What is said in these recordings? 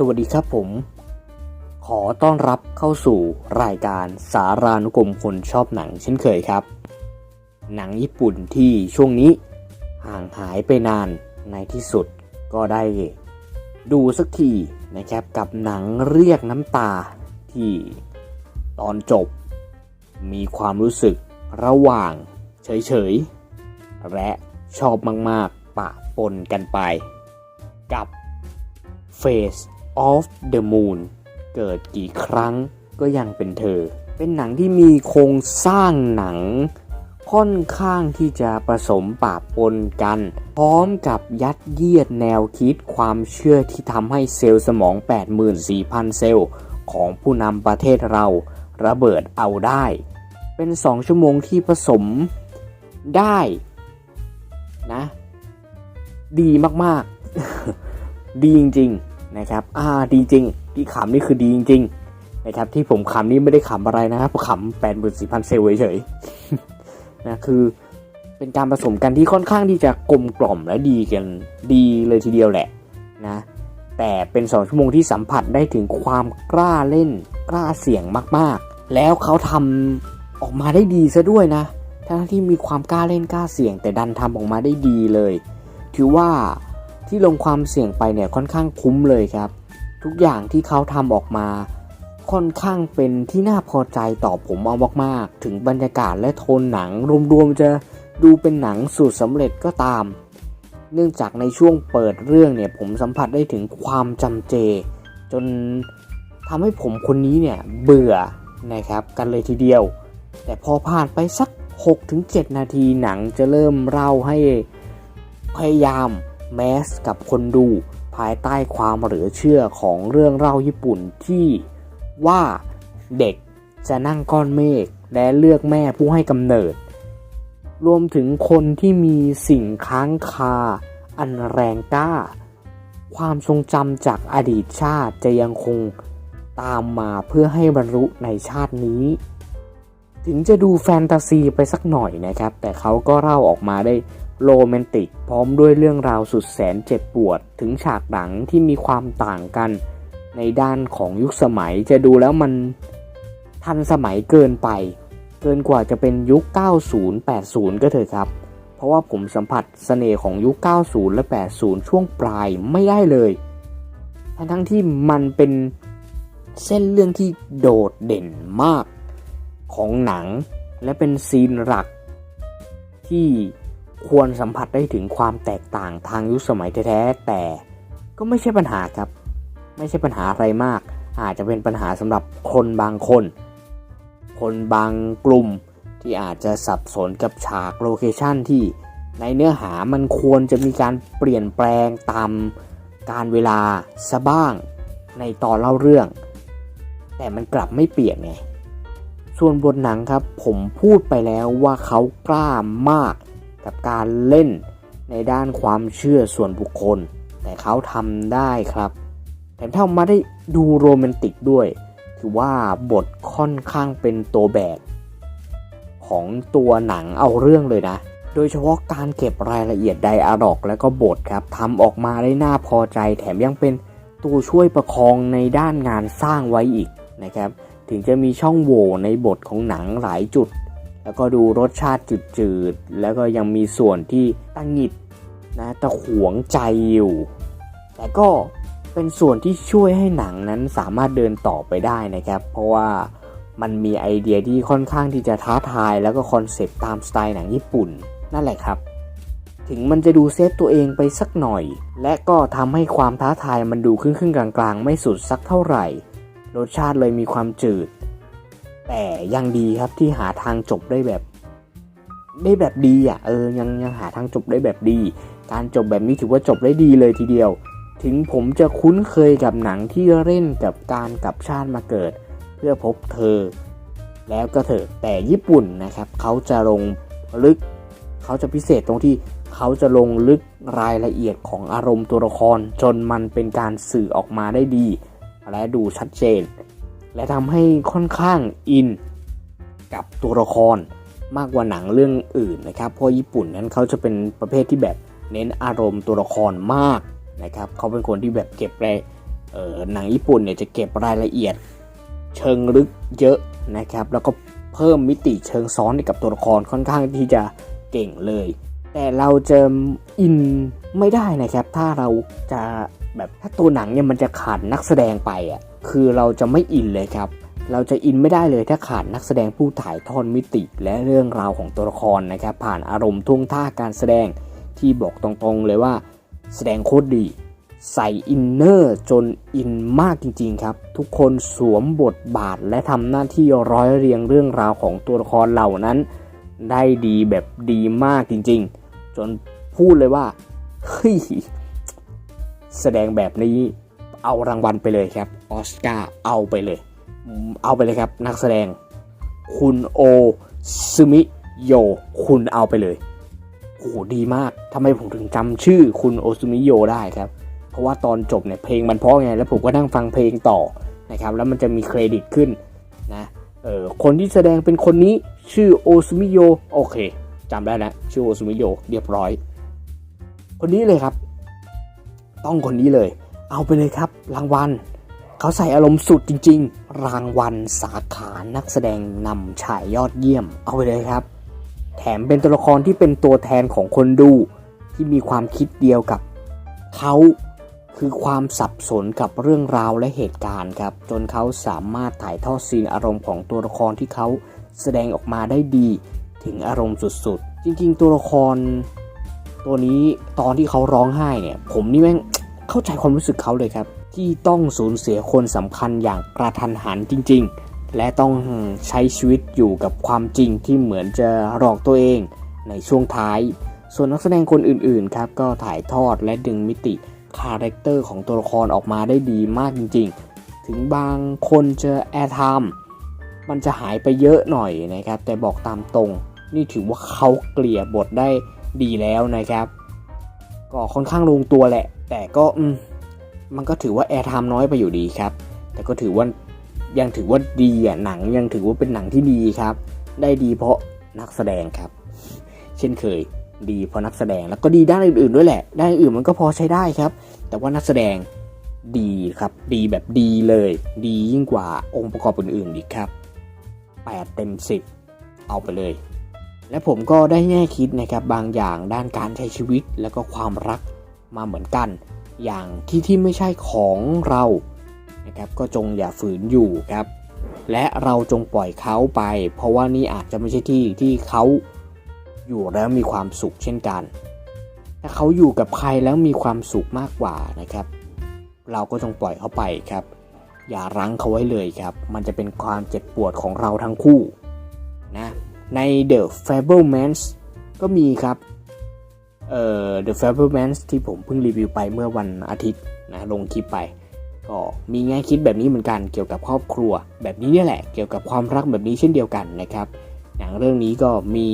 สวัสดีครับผม ขอต้อนรับเข้าสู่รายการสารานุกรมคนชอบหนังเช่นเคยครับ หนังญี่ปุ่นที่ช่วงนี้ห่างหายไปนานในที่สุดก็ได้ ดูสักทีนะครับกับหนังเรียกน้ำตาที่ตอนจบ มีความรู้สึกระหว่างเฉยๆ และชอบมากๆปะปนกันไป กับ Face of the Moon เกิดกี่ครั้งก็ยังเป็นเธอ เป็นหนังที่มีโครงสร้างหนัง ค่อนข้างที่จะผสมปะปนกัน พร้อมกับยัดเยียดแนวคิดความเชื่อที่ทำให้เซลล์สมอง 84,000 เซลล์ของผู้นำประเทศเราระเบิดเอาได้ เป็น 2 ชั่วโมงที่ผสมได้นะ ดีมาก ๆ ดีจริง ๆ นะครับ อ่าดีจริงที่ขำนี่คือดีจริงๆนะครับที่ผมขำนี่ไม่ได้ขำอะไรนะครับขำแปดหมื่นสี่พันเซลเฉยๆนะคือเป็นการผสมกันที่ค่อนข้างที่จะกลมกล่อมและดีกันดีเลยทีเดียวแหละนะแต่เป็นสองชั่วโมงที่สัมผัสได้ถึงความกล้าเล่นกล้าเสี่ยงมากๆ แล้วเขาทำออกมาได้ดีซะด้วยนะทั้งที่มีความกล้าเล่นกล้าเสี่ยงแต่ดันทำออกมาได้ดีเลย ถือว่า ที่ลงความเสี่ยงไปเนี่ยค่อนข้างคุ้มเลยครับ ทุกอย่างที่เขาทำออกมาค่อนข้างเป็นที่น่าพอใจต่อผมเอามากๆ ถึงบรรยากาศและโทนหนังรวมๆจะดูเป็นหนังสูตรสำเร็จก็ตาม เนื่องจากในช่วงเปิดเรื่องเนี่ยผมสัมผัสได้ถึงความจำเจ จนทำให้ผมคนนี้เนี่ยเบื่อนะครับกันเลยทีเดียว แต่พอผ่านไปสัก 6-7 นาทีหนังจะเริ่มเล่าให้พยายาม แมสกับคนดูภายใต้ความเหลือเชื่อของเรื่องเล่าญี่ปุ่นที่ว่าเด็กจะนั่งก้อนเมฆและเลือกแม่ผู้ให้กำเนิด รวมถึงคนที่มีสิ่งค้างคา อันแรงกล้า ความทรงจำจากอดีตชาติจะยังคงตามมาเพื่อให้บรรลุในชาตินี้ ถึงจะดูแฟนตาซีไปสักหน่อยนะครับ แต่เขาก็เล่าออกมาได้ โรแมนติก พร้อมด้วยเรื่องราวสุดแสนเจ็บปวด ถึงฉากหนังที่มีความต่างกัน ในด้านของยุคสมัยจะดูแล้วมันทันสมัยเกินไป เกินกว่าจะเป็นยุค 90 80 ก็เถอะครับ เพราะว่าผมสัมผัสเสน่ห์ของยุค 90 และ 80 ช่วงปลายไม่ได้เลยทั้งทั้งที่มันเป็นเส้นเรื่องที่โดดเด่นมากของหนังและเป็นซีนหลักที่ ควรสัมผัสได้ถึงความแตกต่างทางยุคสมัยแท้ๆแต่ก็ไม่ใช่ปัญหาครับ ไม่ใช่ปัญหาอะไรมาก อาจจะเป็นปัญหาสำหรับคนบางคน คนบางกลุ่มที่อาจจะสับสนกับฉากโลเคชันที่ในเนื้อหามันควรจะมีการเปลี่ยนแปลงตามการเวลาซะบ้างในตอนเล่าเรื่อง แต่มันกลับไม่เปลี่ยนไง ส่วนบทหนังครับผมพูดไปแล้วว่าเขากล้ามาก กับการเล่นในด้านความเชื่อส่วนบุคคล แต่เขาทำได้ครับแถมทำมาได้ดูโรแมนติกด้วย ถือว่าบทค่อนข้างเป็นตัวแบบ ของตัวหนังเอาเรื่องเลยนะ โดยเฉพาะการเก็บรายละเอียดไดอะล็อกและก็บทครับทำออกมาได้น่าพอใจ แถมยังเป็นตัวช่วยประคองในด้านงานสร้างไว้อีกนะครับ ถึงจะมีช่องโหว่ในบทของหนังหลายจุด แล้วก็ดูรสชาติจืดๆ แล้วก็ยังมีส่วนที่ตั้งหงิดนะตะขวงใจอยู่ แต่ก็เป็นส่วนที่ช่วยให้หนังนั้นสามารถเดินต่อไปได้นะครับ เพราะว่ามันมีไอเดียที่ค่อนข้างที่จะท้าทาย แล้วก็คอนเซปต์ตามสไตล์หนังญี่ปุ่น นั่นแหละครับ ถึงมันจะดูเซฟตัวเองไปสักหน่อย และก็ทำให้ความท้าทายมันดูครึ่งๆกลางๆ ไม่สุดสักเท่าไหร่ รสชาติเลยมีความจืด แต่ยังดีครับที่หาทางจบได้แบบ ได้แบบดีอะเออยังยังหาทางจบได้แบบดี การจบแบบนี้ถือว่าจบได้ดีเลยทีเดียว ถึงผมจะคุ้นเคยกับหนังที่เล่นกับการกลับชาติมาเกิด เพื่อพบเธอ แล้วก็เถอะแต่ญี่ปุ่นนะครับเขาจะลงลึก เขาจะพิเศษตรงที่เขาจะลงลึกรายละเอียดของอารมณ์ตัวละครจนมันเป็นการสื่อออกมาได้ดี และดูชัดเจน และทำให้ค่อนข้างอินกับตัวละครมากกว่าหนังเรื่องอื่นนะครับ เพราะญี่ปุ่นนั้นเขาจะเป็นประเภทที่แบบเน้นอารมณ์ตัวละครมากนะครับเขาเป็นคนที่แบบเก็บรายเออหนังญี่ปุ่นเนี่ยจะเก็บรายละเอียด เชิงลึกเยอะนะครับ แล้วก็เพิ่มมิติเชิงซ้อนให้กับตัวละครค่อนข้างที่จะเก่งเลย แต่เราจะอินไม่ได้นะครับ ถ้าเราจะแบบถ้าตัวหนังเนี่ยมันจะขาดนักแสดงไปอะ คือเราจะไม่อินเลยครับ เราจะอินไม่ได้เลยถ้าขาดนักแสดงผู้ถ่ายทอดมิติ และเรื่องราวของตัวละครนะครับ ผ่านอารมณ์ท่วงท่าการแสดงที่บอกตรงๆเลยว่า แสดงโคตรดี ใส่อินเนอร์จนอินมากจริงๆครับ ทุกคนสวมบทบาทและทำหน้าที่ร้อยเรียงเรื่องราวของตัวละครเหล่านั้น ได้ดีแบบดีมากจริงๆ จนพูดเลยว่าเฮ้ยแสดงแบบนี้ เอารางวัลไปเลยครับออสการ์เอาไปเลย เอาไปเลยครับนักแสดง คุณโอซึมิโยคุณเอาไปเลยโอ้โหดีมากทำไมผมถึงจำชื่อคุณโอซึมิโยได้ครับ เพราะว่าตอนจบเนี่ยเพลงมันเพราะไงแล้วผมก็นั่งฟังเพลงต่อนะครับ แล้วมันจะมีเครดิตขึ้นนะเออคนที่แสดงเป็นคนนี้ชื่อโอซึมิโยโอเคจำได้แล้วชื่อโอซึมิโยเรียบร้อย คนนี้เลยครับ ต้องคนนี้เลย เอาไปเลยครับ รางวัลเขาใส่อารมณ์สุดจริง ๆ รางวัลสาขานักแสดงนำชายยอดเยี่ยม เอาไปเลยครับ แถมเป็นตัวละครที่เป็นตัวแทนของคนดูที่มีความคิดเดียวกับเขาคือความสับสนกับเรื่องราวและเหตุการณ์ครับ จนเขาสามารถถ่ายทอดซีนอารมณ์ของตัวละครที่เขาแสดงออกมาได้ดี ถึงอารมณ์สุดๆ จริงๆ ตัวละคร ตัวนี้ตอนที่เขาร้องไห้เนี่ย ผมนี่แม่ง เข้าใจความรู้สึกเขาเลยครับ ที่ต้องสูญเสียคนสำคัญอย่างกระทันหันจริง ๆ และต้องใช้ชีวิตอยู่กับความจริงที่เหมือนจะหลอกตัวเองในช่วงท้าย ส่วนนักแสดงคนอื่นๆครับก็ถ่ายทอดและดึงมิติคาแรคเตอร์ของตัวละครออกมาได้ดีมากจริง ๆ ถึงบางคนจะแอร์ไทม์มันจะหายไปเยอะหน่อยนะครับ แต่บอกตามตรง นี่ถือว่าเขาเกลี่ยบทได้ดีแล้วนะครับ ก็ค่อนข้างลงตัวแหละ แต่ก็อืมมันก็ถือว่าแอร์ไทม์น้อยไปอยู่ดีครับ แต่ก็ถือว่ายังถือว่าดีอะหนังยังถือว่าเป็นหนังที่ดีครับ ได้ดีเพราะนักแสดงครับ เช่นเคยดีเพราะนักแสดงแล้วก็ดีด้านอื่นๆด้วยแหละ ด้านอื่นมันก็พอใช้ได้ครับ แต่ว่านักแสดงดีครับ ดีแบบดีเลย ดียิ่งกว่าองค์ประกอบอื่นๆอีกครับ 8 เต็ม 10 เอาไปเลย และผมก็ได้แง่คิดนะครับบางอย่างด้านการใช้ชีวิตแล้วก็ความรัก มาเหมือนกัน อย่างที่ที่ไม่ใช่ของเรานะครับก็จงอย่าฝืนอยู่ครับ และเราจงปล่อยเขาไป เพราะว่านี่อาจจะไม่ใช่ที่ที่เขาอยู่แล้วมีความสุขเช่นกัน ถ้าเขาอยู่กับใครแล้วมีความสุขมากกว่านะครับ เราก็จงปล่อยเขาไปครับ อย่ารั้งเขาไว้เลยครับ มันจะเป็นความเจ็บปวดของเราทั้งคู่นะใน The Fablemans ก็มีครับ เอ่อ The Fablemans ที่ผมเพิ่งรีวิวไปเมื่อวันอาทิตย์นะลงคลิปไป ก็มีแง่คิดแบบนี้เหมือนกันเกี่ยวกับครอบครัว แบบนี้เนี่ยแหละเกี่ยวกับความรักแบบนี้เช่นเดียวกันนะครับหนังเรื่องนี้ก็มี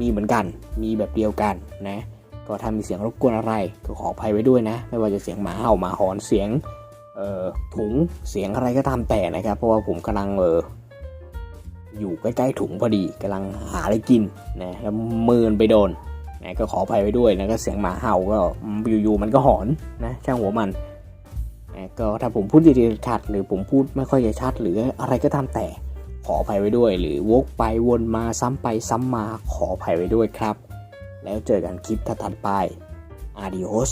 มีเหมือนกัน มีแบบเดียวกันนะก็ถ้ามีเสียงรบกวนอะไรก็ขออภัยไว้ด้วยนะ ไม่ว่าจะเสียงหมาเห่าหมาหอนเสียงเอ่อถุงเสียงอะไรก็ตามแต่นะครับ เพราะว่าผมกำลังเอออยู่ใกล้ๆถุงพอดีกำลังหาอะไรกินนะแล้วมือนไปโดน นะก็ขออภัยไว้ด้วยนะก็เสียงหมาเห่าก็อยู่ๆมันก็หอนนะช่างหัวมันนะก็ถ้าผมพูดดีๆชัดหรือผมพูดไม่ค่อยจะชัด หรืออะไรก็ตามแต่ขออภัยไว้ด้วย หรือวกไปวนมาซ้ำไปซ้ำมาขออภัยไว้ด้วยครับ แล้วเจอกันคลิปถัดไปอาดิ os